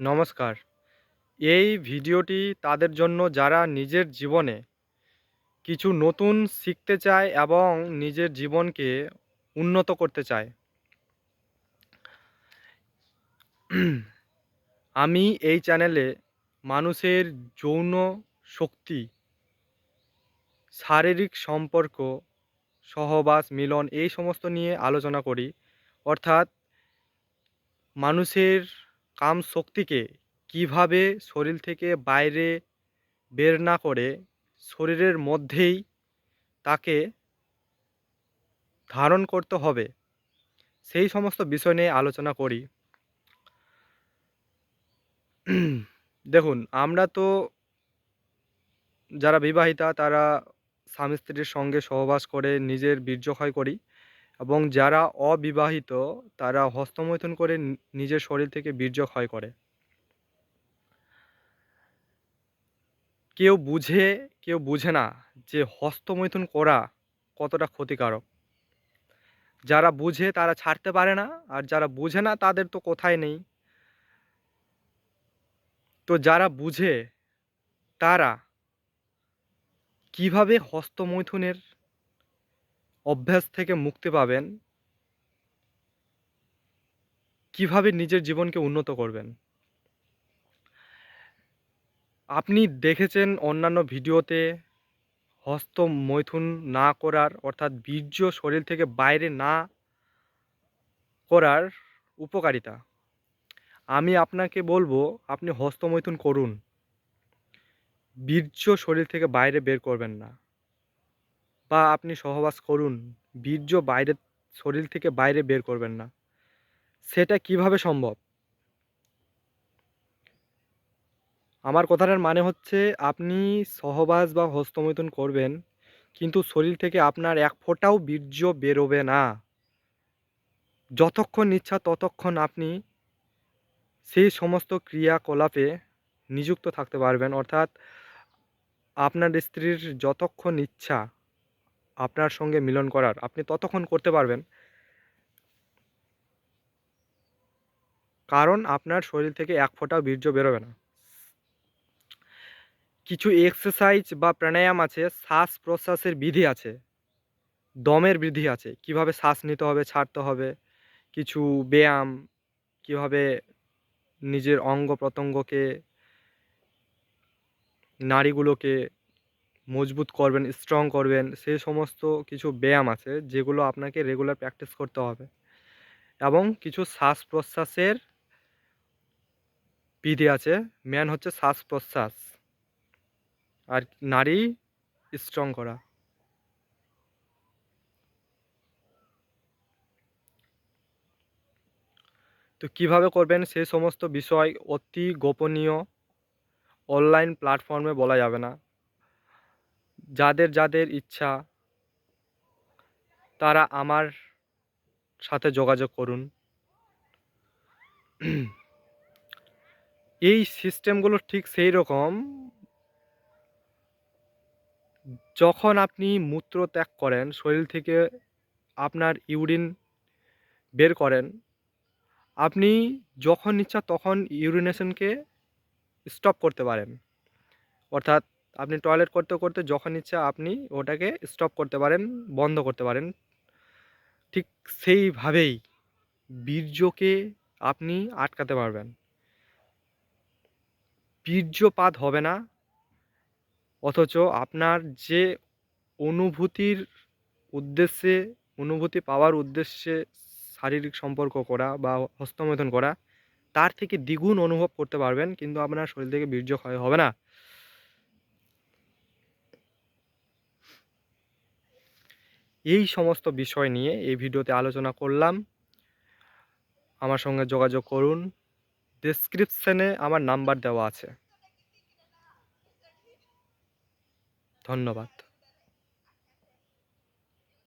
নমস্কার। এই ভিডিওটি তাদের জন্য যারা নিজের জীবনে কিছু নতুন শিখতে চায় এবং নিজের জীবনকে উন্নত করতে চায়। আমি এই চ্যানেলে মানুষের যৌন শক্তি, শারীরিক সম্পর্ক, সহবাস, মিলন এই সমস্ত নিয়ে আলোচনা করি। অর্থাৎ মানুষের কাম শক্তিকে কীভাবে শরীর থেকে বাইরে বের না করে শরীরের মধ্যেই তাকে ধারণ করতে হবে, সেই সমস্ত বিষয় নিয়ে আলোচনা করি। দেখুন, আমরা তো যারা বিবাহিতা তারা স্বামী স্ত্রীর সঙ্গে সহবাস করে নিজের বীর্যক্ষয় করি। এবং যারা অবিবাহিত, তারা হস্তমৈথুন করে নিজের শরীর থেকে বীর্য ক্ষয় করে। কেউ বুঝে কেউ বুঝে না যে হস্তমৈথুন করা কতটা ক্ষতিকারক। যারা বুঝে, তারা ছাড়তে পারে না, আর যারা বুঝে না, তাদের তো কোথায় নেই। তো যারা বুঝে, তারা কীভাবে হস্তমৈথুনের অভ্যাস থেকে মুক্তি পাবেন। কীভাবে নিজের জীবনকে উন্নত করবেন। আপনি দেখেছেন অন্যান্য ভিডিওতে হস্ত মৈথুন না করার অর্থাৎ বীর্য শরীর থেকে বাইরে না করার উপকারিতা। আমি আপনাকে বলব, আপনি হস্তমৈথুন করুন। বীর্য শরীর থেকে বাইরে বের করবেন না। বা আপনি সহবাস করুন। বীর্য বাইরে, শরীর থেকে বাইরে বের করবেন না। সেটা কীভাবে সম্ভব? আমার কথাটার মানে হচ্ছে, আপনি সহবাস বা হস্তমৈথুন করবেন, কিন্তু শরীর থেকে আপনার এক ফোঁটাও বীর্য বেরোবে না। যতক্ষণ ইচ্ছা ততক্ষণ আপনি সেই সমস্ত ক্রিয়াকলাপে নিযুক্ত থাকতে পারবেন, অর্থাৎ আপনার স্ত্রীর যতক্ষণ ইচ্ছা আপনার সঙ্গে মিলন করার, আপনি ততক্ষণ করতে পারবেন। কারণ আপনার শরীর থেকে এক ফোঁটাও বীর্য বেরোবে না। কিছু এক্সারসাইজ বা প্রাণায়াম আছে, শ্বাস প্রশ্বাসের বিধি আছে, দমের বিধি আছে, কীভাবে শ্বাস নিতে হবে, ছাড়তে হবে, কিছু ব্যায়াম, কীভাবে নিজের অঙ্গ প্রত্যঙ্গকে নাড়িগুলোকে মজবুত করবেন স্ট্রং করবেন সেই সমস্ত কিছু ব্যায়াম আছে যেগুলো আপনাকে রেগুলার প্র্যাকটিস করতে হবে। এবং কিছু শ্বাস প্রশ্বাসের বিধি আছে ম্যান হচ্ছে শ্বাস প্রশ্বাস আর নারী স্ট্রং করা। তো কীভাবে করবেন সেই সমস্ত বিষয় অতি গোপনীয়। অনলাইন প্ল্যাটফর্মে বলা যাবে না। যাদের যাদের ইচ্ছা, তারা আমার সাথে যোগাযোগ করুন। এই সিস্টেমগুলো ঠিক সেই রকম যখন আপনি মূত্র ত্যাগ করেন, শরীর থেকে আপনার ইউরিন বের করেন, আপনি যখন ইচ্ছা তখন ইউরিনেশনকে স্টপ করতে পারেন। অর্থাৎ আপনি টয়লেট করতে করতে যখন ইচ্ছা আপনি ওটাকে স্টপ করতে পারেন, বন্ধ করতে পারেন। ঠিক সেইভাবেই বীর্যকে আপনি আটকাতে পারবেন। বীর্যপাত হবে না, অথচ আপনার যে অনুভূতির উদ্দেশ্যে, অনুভূতি পাওয়ার উদ্দেশ্যে শারীরিক সম্পর্ক করা বা হস্তমৈথন করা, তার থেকে দ্বিগুণ অনুভব করতে পারবেন, কিন্তু আপনার শরীর থেকে বীর্য ক্ষয় হবে না। এই সমস্ত বিষয় নিয়ে এই ভিডিওতে আলোচনা করলাম। আমার সঙ্গে যোগাযোগ করুন। ডিসক্রিপশানে আমার নাম্বার দেওয়া আছে। ধন্যবাদ।